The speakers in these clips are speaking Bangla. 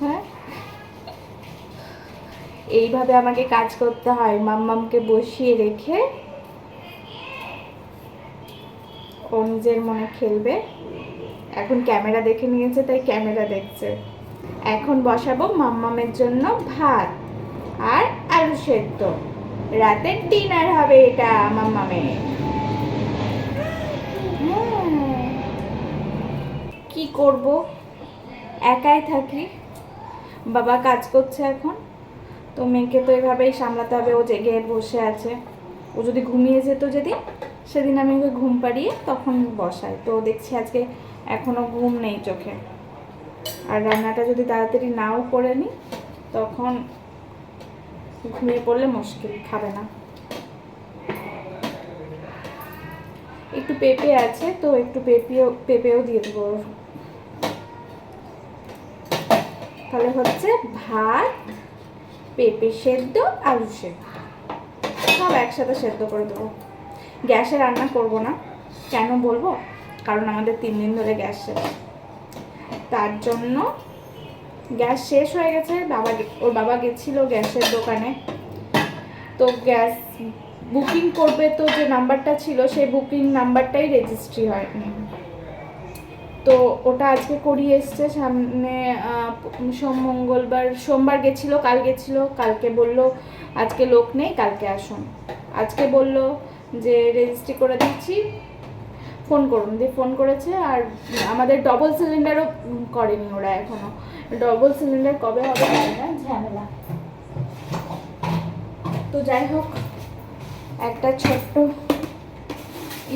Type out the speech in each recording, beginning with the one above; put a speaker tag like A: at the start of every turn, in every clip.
A: হ্যাঁ? এইভাবে আমাকে কাজ করতে হয়, মাম্মামকে বসিয়ে রেখে। ও নিজের মনে খেলবে। এখন ক্যামেরা দেখে নিয়েছে, তাই ক্যামেরা দেখছে। এখন বসাবো মাম্মামের জন্য ভাত আর আলু সেদ্ধ। রাতের ডিনার হবে এটা মাম্মামের। করব? একাই থাকি। বাবা কাজ করছে এখন। তো মেয়েকে তো এভাবেই সামলাতে হবে। ও জেগে বসে আছে। ও যদি ঘুমিয়ে যেত যেদিন, সেদিন আমি ওকে ঘুম পাড়িয়ে তখন বসাই। তো দেখছি আজকে এখনও ঘুম নেই চোখে। আর রান্নাটা যদি তাড়াতাড়ি নাও করে নিই, তখন ঘুমিয়ে পড়লে মুশকিল, খাবে না। একটু পেঁপে আছে, তো একটু পেঁপেও পেঁপেও দিয়ে দেবো ওর। তাহলে হচ্ছে ভাত, পেঁপে সেদ্ধ, আলু সেদ্ধ। সব একসাথে সেদ্ধ করে দেবো। গ্যাসে রান্না করব না। কেন বলব? কারণ আমাদের তিন দিন ধরে গ্যাস শেষ। তার জন্য গ্যাস শেষ হয়ে গেছে। বাবা ওর বাবা গেছিল গ্যাসের দোকানে। তো গ্যাস বুকিং করবে তো যে নাম্বারটা ছিল, সেই বুকিং নাম্বারটাই রেজিস্ট্রি হয়নি। তো ওটা আজকে করিয়ে এসছে, সামনে সোম মঙ্গলবার, সোমবার গেছিল, কাল গেছিল, কালকে বলল, আজকে লোক নেই, কালকে আসুন। আজকে বলল যে রেজিস্ট্রি করে দিচ্ছি, ফোন করুন। দিয়ে ফোন করেছে আর আমাদের ডবল সিলিন্ডারও করেনি ওরা এখনও। ডবল সিলিন্ডার কবে হবে না, ঝামেলা। তো যাই হোক, একটা ছোট্ট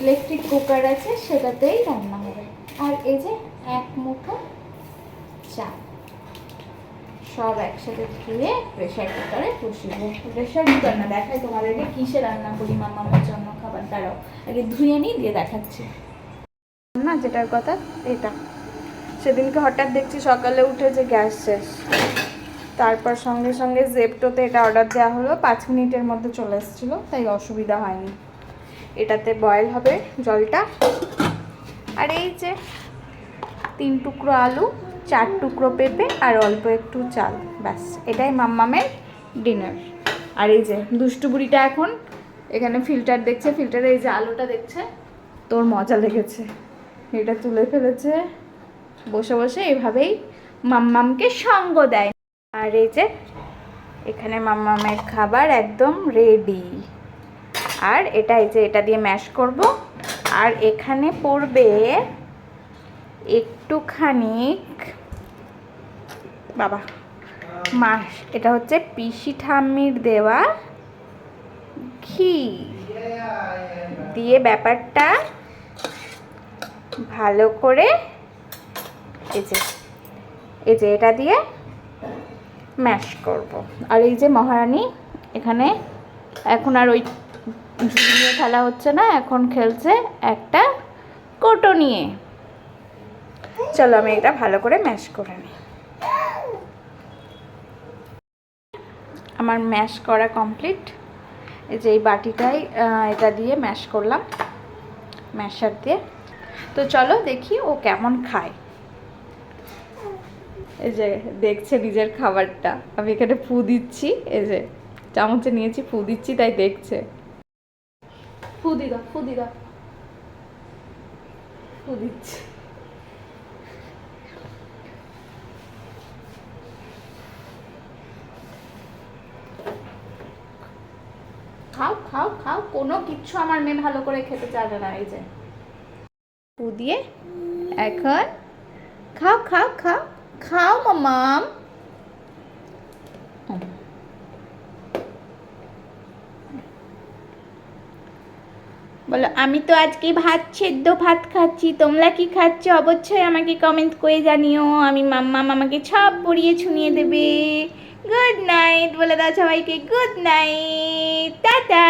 A: ইলেকট্রিক কুকার আছে, সেটাতেই রান্না আর এই যে এক মুঠো চা। সব একসাথে ধুয়ে প্রেশার কুকারে বসিয়ে প্রেশার কুকার না, দেখাই তোমাদেরকে কিসে রান্না করি মামার জন্য খাবার। দাঁড়াও, আগে ধুয়ে নিই, দিয়ে দেখাচ্ছি। না, যেটার কথা এটা। সেদিনকে হঠাৎ দেখছি সকালে উঠে যে গ্যাস শেষ। তারপর সঙ্গে সঙ্গে জেপটোতে এটা অর্ডার দেওয়া হলো, পাঁচ মিনিটের মধ্যে চলে এসেছিল, তাই অসুবিধা হয়নি। এটাতে বয়েল হবে জলটা। আর এই যে তিন টুকরো আলু, চার টুকরো পেঁপে আর অল্প একটু চাল, ব্যাস, এটাই মাম্মামের ডিনার আর এই যে দুষ্টু বুড়িটা এখন এখানে ফিল্টার দেখছে ফিল্টারে এই যে আলুটা দেখছে, তোর মজা লেগেছে। এটা তুলে ফেলেছে, বসে বসে এভাবেই মাম্মামকে সঙ্গ দেয়। আর এই যে এখানে মাম্মামের খাবার একদম রেডি আর এটা এই যে এটা দিয়ে ম্যাশ করব। আর এখানে পড়বে একটুখানি বাবা, মাস, এটা হচ্ছে পিসি ঠাম্মির দেওয়া ঘি। দিয়ে ব্যাপারটা ভালো করে, এই যে এই যে এটা দিয়ে ম্যাশ করব। আর এই যে মহারানী, এখানে এখন আর ওই ঝুড়ি নিয়ে খেলা হচ্ছে না, এখন খেলছে একটা কোটো নিয়ে। চলো আমি এটা ভালো করে ম্যাশ করে নিই। আমার ম্যাশ করা কমপ্লিট। এই যে এই বাটিটাই এটা দিয়ে ম্যাশ করলাম, ম্যাশার দিয়ে। তো চলো দেখি ও কেমন খায়। এই যে দেখছে নিজের খাবারটা। আমি এখানে ফু দিচ্ছি, এই যে চামচে নিয়েছি ফু দিচ্ছি, তাই দেখছে। ফু দি দাও দাও খাও খাও খাও, কোনো কিচ্ছু আমার মেয়ে ভালো করে খেতে চাবে না, এই যে। দিয়ে এখন খাও খাও খাও খাও, মামাম। বলো, আমি তো আজকে ভাত, সেদ্ধ ভাত খাচ্ছি, তোমরা কি খাচ্ছ? অবশ্যই আমাকে কমেন্ট করে জানিও, আমি মাম্মা মামাকে সব পড়িয়ে শুনিয়ে দেবে। গুড নাইট বলে দাও সবাইকে গুড নাইট টাটা!